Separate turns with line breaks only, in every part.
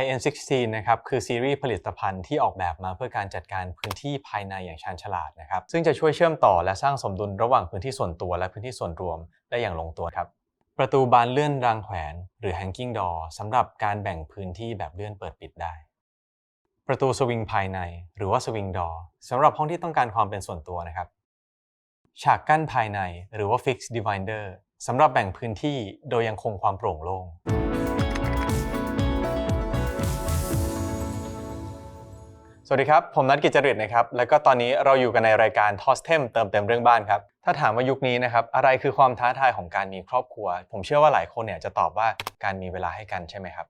IN16 นะครับคือซีรีส์ผลิตภัณฑ์ที่ออกแบบมาเพื่อการจัดการพื้นที่ภายในอย่างชาญฉลาดนะครับซึ่งจะช่วยเชื่อมต่อและสร้างสมดุลระหว่างพื้นที่ส่วนตัวและพื้นที่ส่วนรวมได้อย่างลงตัวครับประตูบานเลื่อนรางแขวนหรือ hanging door สำหรับการแบ่งพื้นที่แบบเลื่อนเปิดปิดได้ ประตูสวิงภายในหรือว่าสวิงดอสำหรับห้องที่ต้องการความเป็นส่วนตัวนะครับ ฉากกั้นภายในหรือว่า fixed divider สำหรับแบ่งพื้นที่โดยยังคงความโปร่งโล่ง สวัสดีครับ ผมนัทกิจริตนะครับ แล้วก็ตอนนี้เราอยู่กันในรายการ t o s t e m เติมเต็มเรื่องบ้านครับ ถ้าถามว่ายุคนี้นะครับ อะไรคือความท้าทายของการมีครอบครัว ผมเชื่อว่าหลายคนเนี่ยจะตอบว่าการมีเวลาให้กันใช่ไหมครับ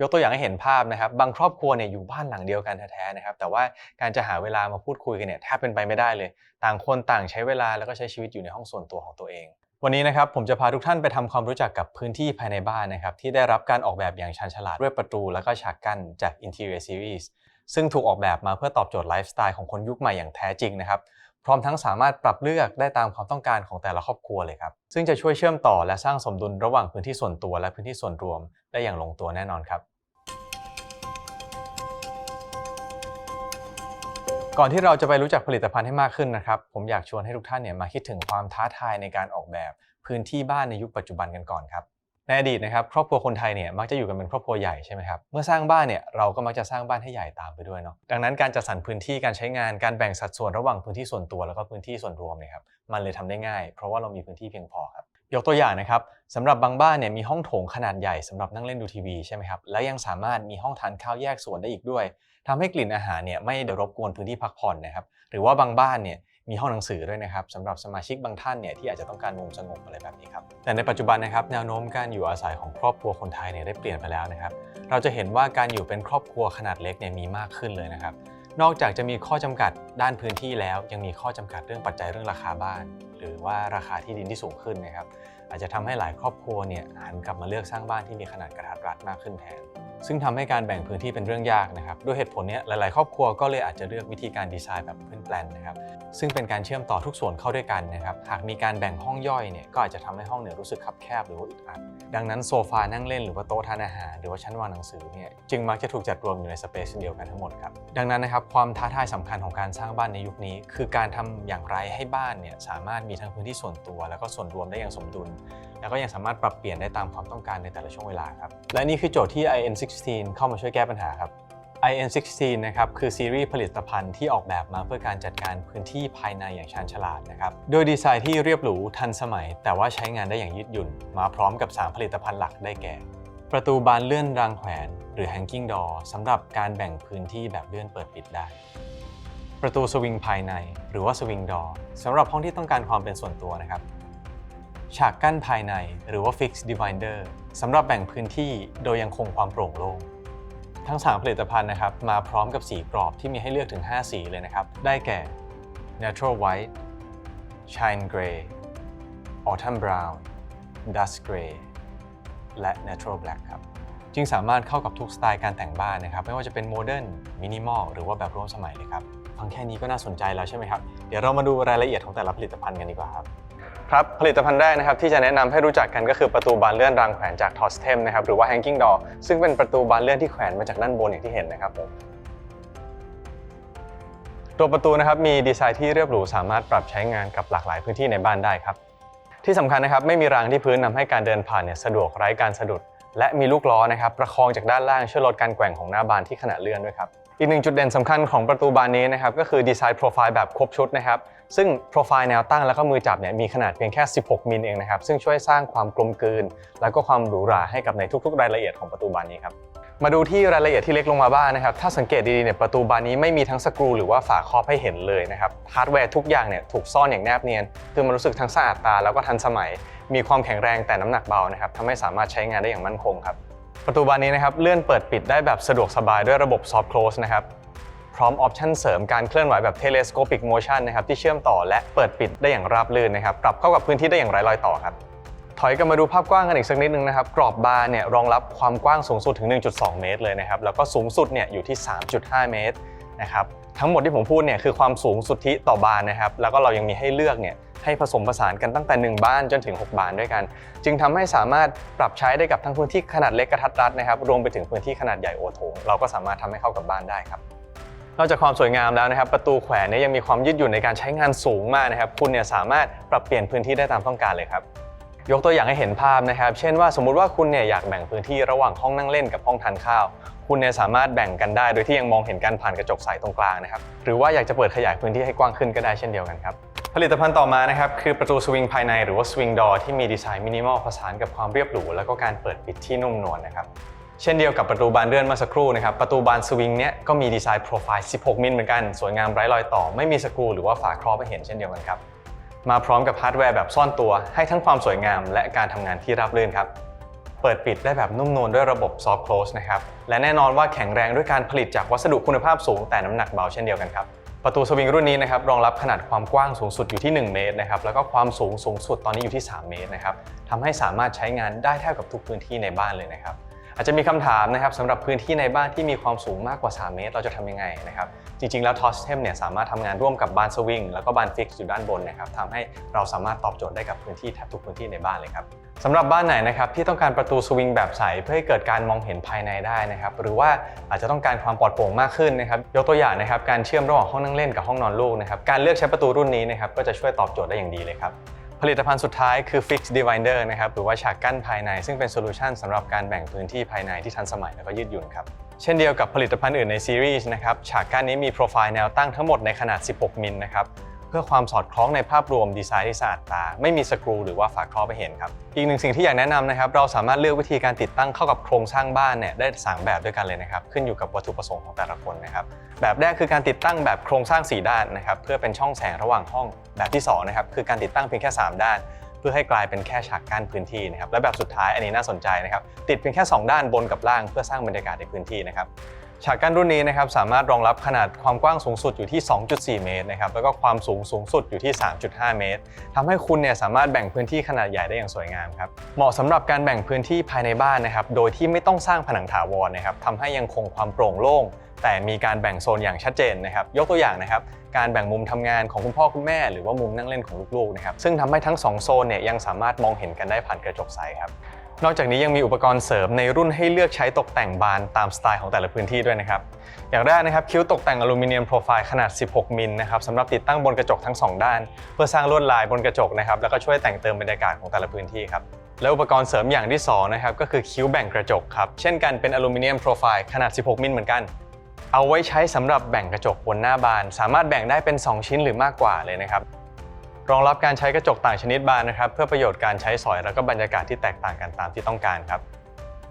ยกตัวอย่างให้เห็นภาพนะครับ บางครอบครัวเนี่ยอยู่บ้านหลังเดียวกันแท้ๆนะครับ แต่ว่าการจะหาเวลามาพูดคุยกันเนี่ยแทบเป็นไปไม่ได้เลย ต่างคนต่างใช้เวลาแล้วก็ใช้ชีวิตอยู่ในห้องส่วนตัวของตัวเอง วันนี้นะครับผมจะพาทุกท่านไปทำความรู้จักกับพื้นที่ภายในบ้านนะครับที่ได้รับการออกแบบอย่างชาญฉลาดด้วยประตู แล้วก็ฉากกั้นจาก Interior Series ซึ่งถูกออกแบบมาเพื่อตอบโจทย์ไลฟ์สไตล์ของคนยุคใหม่อย่างแท้จริงนะครับ พร้อมทั้งสามารถปรับเลือกได้ตามความต้องการของแต่ละครอบครัวเลยครับ ซึ่งจะช่วยเชื่อมต่อและสร้างสมดุลระหว่างพื้นที่ส่วนตัวและพื้นที่ส่วนรวมได้อย่างลงตัวแน่นอนครับ ก่อนที่เราจะไปรู้จักผลิตภัณฑ์ให้มากขึ้นนะครับ ผมอยากชวนให้ทุกท่านเนี่ยมาคิดถึงความท้าทายในการออกแบบพื้นที่บ้านในยุคปัจจุบันกันก่อนครับ ในอดีตนะครับครอบครัวคนไทยเนี่ยมักจะอยู่กันเป็นครอบครัวใหญ่ใช่ไหมครับเมื่อสร้างบ้านเนี่ยเราก็มักจะสร้างบ้านให้ใหญ่ตามไปด้วยเนาะดังนั้นการจัดสรรพื้นที่การใช้งานการแบ่งสัดส่วนระหว่างพื้นที่ส่วนตัวแล้วก็พื้นที่ส่วนรวมเนี่ยครับมันเลยทำได้ง่าย เพราะว่าเรามีพื้นที่เพียงพอครับยกตัวอย่างนะครับสำหรับบางบ้านเนี่ยมีห้องโถงขนาดใหญ่สำหรับนั่งเล่นดูทีวีใช่ไหมครับแล้วยังสามารถมีห้องทานข้าวแยกส่วนได้อีกด้วยทำให้กลิ่นอาหารเนี่ยไม่เดรบกวนพื้นที่พักผ่อนนะครับหรือว่าบางบ้านเนี่ย มีห้องหนังสือด้วยนะครับสำหรับสมาชิกบางท่านเนี่ยที่อาจจะต้องการมุมสงบอะไรแบบนี้ครับแต่ในปัจจุบันนะครับแนวโน้มการอยู่อาศัยของครอบครัวคนไทยเนี่ยได้เปลี่ยนไปแล้วนะครับเราจะเห็นว่าการอยู่เป็นครอบครัวขนาดเล็กเนี่ยมีมากขึ้นเลยนะครับนอกจากจะมีข้อจำกัดด้านพื้นที่แล้ว ยังมีข้อจำกัดเรื่องปัจจัยเรื่องราคาบ้าน หรือว่าราคาที่ดินที่สูงขึ้นนะครับอาจจะทำให้หลายครอบครัวเนี่ยหันกลับมาเลือกสร้างบ้านที่มีขนาดกระทัดรัดมากขึ้นแทนซึ่งทำให้การแบ่งพื้นที่เป็นเรื่องยากนะครับด้วยเหตุผลนี้หลาย ๆ ครอบครัวก็เลยอาจจะเลือกวิธีการดีไซน์แบบพื้นแปลนนะครับซึ่งเป็นการเชื่อมต่อทุกส่วนเข้าด้วยกันนะครับ หากมีการแบ่งห้องย่อยเนี่ยก็อาจจะทำให้ห้องเนี่ยรู้สึกคับแคบหรือว่าอึดอัด ดังนั้นโซฟานั่งเล่นหรือว่าโต๊ะทานอาหาร หรือว่าชั้นวางหนังสือเนี่ยจึงมักจะถูกจัดรวมอยู่ในสเปซเดียวกันทั้งหมดครับ ดังนั้นนะครับความท้าทายสำคัญของการสร้างบ้านในยุคนี้ คือการทำอย่างไรให้บ้านเนี่ยสามารถมีทั้งพื้นที่ส่วนตัว แล้วก็ส่วนรวมได้อย่างสมดุล แล้วก็ยังสามารถปรับเปลี่ยนได้ตามความต้องการในแต่ละช่วงเวลาครับ และนี่คือโจทย์ที่ IN16 เข้ามาช่วยแก้ปัญหาครับ IN16 นะครับคือซีรีส์ผลิตภัณฑ์ที่ออกแบบมาเพื่อการจัดการพื้นที่ภายในอย่างชาญฉลาดนะครับ โดยดีไซน์ที่เรียบหรูทันสมัย แต่ว่าใช้งานได้อย่างยืดหยุ่น มาพร้อมกับ 3 ผลิตภัณฑ์หลักได้แก่ ประตูบานเลื่อนรางแขวน หรือ hanging door สำหรับการแบ่งพื้นที่แบบเลื่อนเปิดปิดได้ ประตูสวิงภายใน หรือว่าสวิงดอสำหรับห้องที่ต้องการความเป็นส่วนตัวนะครับฉากกั้นภายในหรือว่า fixed divider สำหรับแบ่งพื้นที่โดยยังคงความโปร่งโล่ง ทั้ง 3 ผลิตภัณฑ์นะครับมาพร้อมกับสีกรอบที่มีให้เลือกถึง 5 สีเลยนะครับ ได้แก่ natural white shine gray autumn brown dust gray และ natural black ครับจึงสามารถเข้ากับทุกสไตล์การแต่งบ้านนะครับ ไม่ว่าจะเป็นโมเดิร์นมินิมอลหรือว่าแบบร่วมสมัยเลยครับ ฟังแค่นี้ก็น่าสนใจแล้วใช่ไหมครับ เดี๋ยวเรามาดูรายละเอียดของแต่ละผลิตภัณฑ์กันดีกว่าครับ ครับผลิตภัณฑ์แรกนะครับที่จะแนะนำให้รู้จักกันก็คือประตูบานเลื่อนรางแขวนจาก t o s t e m นะครับหรือว่า hanging door ซึ่งเป็นประตูบานเลื่อนที่แขวนมาจากด้านบนอย่างที่เห็นนะครับผมตัวประตูนะครับมีดีไซน์ที่เรียบหรูสามารถปรับใช้งานกับหลากหลายพื้นที่ในบ้านได้ครับ ที่สำคัญนะครับไม่มีรางที่พื้นนำให้การเดินผ่านเนี่ยสะดวกไร้การสะดุด และมีลูกล้อนะครับประคองจากด้านล่างช่วยลดการแกว่งของหน้าบานที่ขณะเลื่อนด้วยครับ อีกหนึ่งจุดเด่นสำคัญของประตูบานนี้นะครับก็คือดีไซน์โปรไฟล์แบบครบชุดนะครับซึ่งโปรไฟล์แนวตั้งแล้วก็มือจับเนี่ยมีขนาดเพียงแค่ 16 มิลเองนะครับซึ่งช่วยสร้างความกลมกลืน แล้วก็ความหรูหราให้กับในทุกๆ รายละเอียดของประตูบานนี้ครับมาดูที่รายละเอียดที่เล็กลงมาบ้างนะครับ ถ้าสังเกตดีๆเนี่ยประตูบานนี้ไม่มีทั้งสกรูหรือว่าฝาครอบให้เห็นเลยนะครับ ฮาร์ดแวร์ทุกอย่างเนี่ยถูกซ่อนอย่างแนบเนียน คือมันรู้สึกทั้งสะอาดตาแล้วก็ทันสมัย มีความแข็งแรงแต่น้ำหนักเบานะครับทำให้สามารถใช้งานได้อย่างมั่นคงครับ ประตูบานนี้นะครับเลื่อนเปิดปิดได้แบบสะดวกสบายด้วยระบบ soft close นะครับพร้อมออปชันเสริมการเคลื่อนไหวแบบ telescopic motion นะครับที่เชื่อมต่อและเปิดปิดได้อย่างราบรื่นนะครับปรับเข้ากับพื้นที่ได้อย่างไร้รอยต่อครับถอยกันมาดูภาพกว้างกันอีกสักนิดนึงนะครับกรอบบาร์เนี่ยรองรับความกว้างสูงสุดถึง 1.2 เมตรเลยนะครับแล้วก็สูงสุดเนี่ยอยู่ที่ 3.5 เมตรนะครับ ทั้งหมดที่ผมพูดเนี่ยคือความสูงสุทธิต่อบานนะครับ แล้วก็เรายังมีให้เลือกเนี่ยให้ผสมผสานกันตั้งแต่ 1 บ้านจนถึง 6 บานด้วยกัน จึงทำให้สามารถปรับใช้ได้กับทั้งพื้นที่ขนาดเล็กกระทัดรัดนะครับรวมไปถึงพื้นที่ขนาดใหญ่โอโถงเราก็สามารถทำให้เข้ากับบ้านได้ครับนอกจากความสวยงามแล้วนะครับประตูแขวนเนี่ยยังมีความยืดหยุ่นในการใช้งานสูงมากนะครับ คุณเนี่ยสามารถปรับเปลี่ยนพื้นที่ได้ตามต้องการเลยครับ ยกตัวอย่างให้เห็นภาพนะครับ เช่นว่าสมมุติว่าคุณเนี่ยอยากแบ่งพื้นที่ระหว่างห้องนั่งเล่นกับห้องทานข้าว คุณเนี่ยสามารถแบ่งกันได้โดยที่ยังมองเห็นกันผ่านกระจกใสตรงกลางนะครับ หรือว่าอยากจะเปิดขยายพื้นที่ให้กว้างขึ้นก็ได้เช่นเดียวกันครับ ผลิตภัณฑ์ต่อมานะครับคือประตูสวิงภายในหรือว่าสวิงดอที่มีดีไซน์มินิมอลผสานกับความเรียบหรูแล้วก็การเปิดปิดที่นุ่มนวลนะครับเช่นเดียวกับประตูบานเลื่อนเมื่อสักครู่นะครับ ประตูบานสวิงเนี้ยก็มีดีไซน์โปรไฟล์ 16 มิลเหมือนกัน สวยงามไร้รอยต่อ ไม่มีสกรูหรือว่าฝาครอบให้เห็นเช่นเดียวกันครับ มาพร้อมกับฮาร์ดแวร์แบบซ่อนตัว ให้ทั้งความสวยงามและการทำงานที่ราบรื่นครับ เปิดปิดได้แบบนุ่มนวลด้วยระบบ Soft Close นะครับ และแน่นอนว่าแข็งแรงด้วยการผลิตจากวัสดุคุณภาพสูงแต่น้ำหนักเบาเช่นเดียวกันครับ ประตูสวิงรุ่นนี้นะครับรองรับขนาดความกว้างสูงสุดอยู่ที่ 1 เมตรนะครับ แล้วก็ความสูงสูงสุดตอนนี้อยู่ที่ 3 เมตรนะครับทำให้สามารถใช้งานได้แทบกับทุกพื้นที่ในบ้านเลยนะครับ อาจจะมีคำถามนะครับสำหรับพื้นที่ในบ้านที่มีความสูงมากกว่า 3 เมตร เราจะทำยังไงนะครับ จริงๆ แล้ว t o s t e m เนี่ยสามารถทำงานร่วมกับบานสวิงแล้วก็บานฟิกซ์อยู่ด้านบนนะครับทำให้เราสามารถตอบโจทย์ได้กับพื้นที่แทบทุกพื้นที่ในบ้านเลยครับสำหรับบ้านไหนนะครับที่ต้องการประตูสวิงแบบใสเพื่อให้เกิดการมองเห็นภายในได้นะครับหรือว่าอาจจะต้องการความปลอดโปร่งมากขึ้นนะครับยกตัวอย่างนะครับการเชื่อมระหว่างห้องนั่งเล่นกับห้องนอนลูกนะครับการเลือกใช้ประตูรุ่นนี้นะครับก็จะช่วยตอบโจทย์ได้อย่างดีเลยครับ ผลิตภัณฑ์สุดท้ายคือ Fix Divider นะครับหรือว่าฉากกั้นภายใน ซึ่งเป็นโซลูชันสำหรับการแบ่งพื้นที่ภายในที่ทันสมัยแล้วก็ยืดหยุ่นครับเช่นเดียวกับผลิตภัณฑ์อื่นในซีรีส์นะครับฉากกั้นนี้มีโปรไฟล์แนวตั้งทั้งหมดในขนาด 16 มิลนะครับ เพื่อความสอดคล้องในภาพรวมดีไซน์ที่สะอาดตา ไม่มีสกรูหรือว่าฝาครอบไปเห็นครับ อีกหนึ่งสิ่งที่อยากแนะนำนะครับ เราสามารถเลือกวิธีการติดตั้งเข้ากับโครงสร้างบ้านเนี่ยได้สามแบบด้วยกันเลยนะครับ ขึ้นอยู่กับวัตถุประสงค์ของแต่ละคนนะครับ แบบแรกคือการติดตั้งแบบโครงสร้าง 4 ด้านนะครับเพื่อเป็นช่องแสงระหว่างห้อง แบบที่2นะครับคือการติดตั้งเพียงแค่ 3 ด้าน เพื่อให้กลายเป็นแค่ฉากกั้นพื้นที่นะครับ และแบบสุดท้ายอันนี้น่าสนใจนะครับ ติดเพียงแค่ 2 ด้านบนกับล่าง เพื่อสร้างบรรยากาศในพื้นที่นะครับ ฉากกั้นรุ่นนี้นะครับสามารถรองรับขนาดความกว้างสูงสุดอยู่ที่ 2.4 เมตรนะครับแล้วก็ความสูงสูงสุดอยู่ที่ 3.5 เมตรทำให้คุณเนี่ยสามารถแบ่งพื้นที่ขนาดใหญ่ได้อย่างสวยงามครับเหมาะสำหรับการแบ่งพื้นที่ภายในบ้านนะครับโดยที่ไม่ต้องสร้างผนังถาวรนะครับทำให้ยังคงความโปร่งโล่งแต่มีการแบ่งโซนอย่างชัดเจนนะครับ ยกตัวอย่างนะครับ การแบ่งมุมทำงานของคุณพ่อคุณแม่ หรือว่ามุมนั่งเล่นของลูกๆนะครับ ซึ่งทำให้ทั้ง 2 โซนเนี่ยยังสามารถมองเห็นกันได้ผ่านกระจกใสครับ นอกจากนี้ยังมีอุปกรณ์เสริมในรุ่นให้เลือกใช้ตกแต่งบานตามสไตล์ของแต่ละพื้นที่ด้วยนะครับ อย่างแรกนะครับคิ้วตกแต่งอลูมิเนียมโปรไฟล์ขนาด 16 มิลนะครับสำหรับติดตั้งบนกระจกทั้ง 2 ด้าน เพื่อสร้างลวดลายบนกระจกนะครับแล้วก็ช่วยแต่งเติมบรรยากาศของแต่ละพื้นที่ครับและอุปกรณ์เสริมอย่างที่สองนะครับก็คือคิ้วแบ่งกระจกครับเช่นกันเป็นอลูมิเนียมโปรไฟล์ขนาด 16 มิลเหมือนกันเอาไว้ใช้สำหรับแบ่งกระจกบนหน้าบาน สามารถแบ่งได้เป็น 2 ชิ้นหรือมากกว่าเลยนะครับ รองรับการใช้กระจกต่างชนิดบานนะครับ เพื่อประโยชน์การใช้สอยแล้วก็บรรยากาศที่แตกต่างกันตามที่ต้องการครับ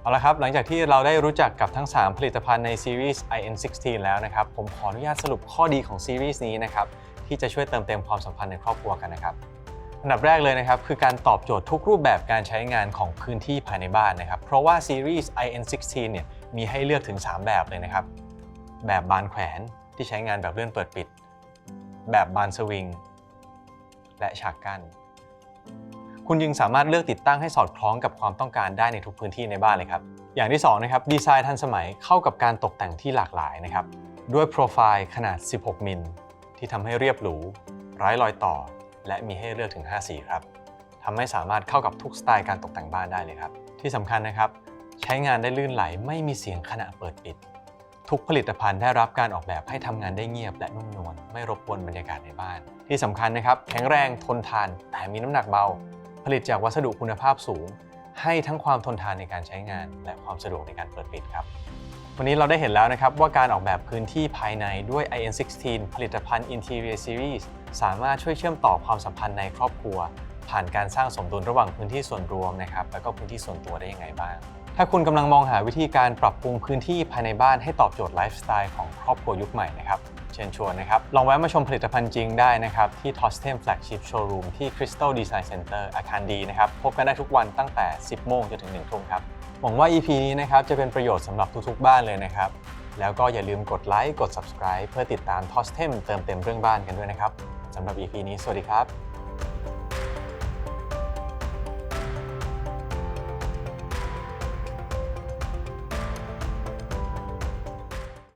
เอาละครับ หลังจากที่เราได้รู้จักกับทั้ง 3 ผลิตภัณฑ์ในซีรีส์ IN16 แล้วนะครับ ผมขออนุญาตสรุปข้อดีของซีรีส์นี้นะครับที่จะช่วยเติมเต็มความสัมพันธ์ในครอบครัวกันนะครับอันดับแรกเลยนะครับคือการตอบโจทย์ทุกรูปแบบการใช้งานของพื้นที่ภายในบ้านนะครับ เพราะว่าซีรีส์ IN16 เนี่ยมีให้เลือกถึง 3 แบบเลยนะครับ แบบบานแขวนที่ใช้งานแบบเลื่อนเปิดปิด แบบบานสวิง และฉากกั้น คุณจึงสามารถเลือกติดตั้งให้สอดคล้องกับความต้องการได้ในทุกพื้นที่ในบ้านเลยครับ อย่างที่2นะครับดีไซน์ทันสมัยเข้ากับการตกแต่งที่หลากหลายนะครับด้วยโปรไฟล์ขนาด 16 มิลที่ทำให้เรียบหรูไร้รอยต่อ และมีให้เลือกถึง 5 สีครับทำให้สามารถเข้ากับทุกสไตล์การตกแต่งบ้านได้เลยครับ ที่สำคัญนะครับ ใช้งานได้ลื่นไหลไม่มีเสียงขณะเปิดปิด ทุกผลิตภัณฑ์ได้รับการออกแบบให้ทำงานได้เงียบและนุ่มนวลไม่รบกวนบรรยากาศในบ้าน ที่สำคัญนะครับแข็งแรงทนทานแต่มีน้ำหนักเบา ผลิตจากวัสดุคุณภาพสูง ให้ทั้งความทนทานในการใช้งาน และความสะดวกในการเปิดปิดครับ วันนี้เราได้เห็นแล้วนะครับว่าการออกแบบพื้นที่ภายในด้วย IN16 ผลิตภัณฑ์ Interior Series สามารถช่วยเชื่อมต่อความสัมพันธ์ในครอบครัว ผ่านการสร้างสมดุลระหว่างพื้นที่ส่วนรวมนะครับแล้วก็พื้นที่ส่วนตัวได้ยังไงบ้าง ถ้าคุณกำลังมองหาวิธีการปรับปรุงพื้นที่ภายในบ้านให้ตอบโจทย์ไลฟ์สไตล์ของครอบครัวยุคใหม่นะครับเชิญชวนนะครับ ลองแวะมาชมผลิตภัณฑ์จริงได้นะครับ ที่ Tostem Flagship Showroom ที่ Crystal Design Center อาคารดีนะครับ พบกันได้ทุกวันตั้งแต่ 10 โมงจนถึง 1 ทุ่มครับ หวังว่า EP นี้นะครับจะเป็นประโยชน์สำหรับทุกๆ บ้านเลยนะครับ แล้วก็อย่าลืมกดไลค์กด subscribe เพื่อติดตาม Tostem เติมเต็มเรื่องบ้านกันด้วยนะครับสำหรับ EP นี้ สวัสดีครับ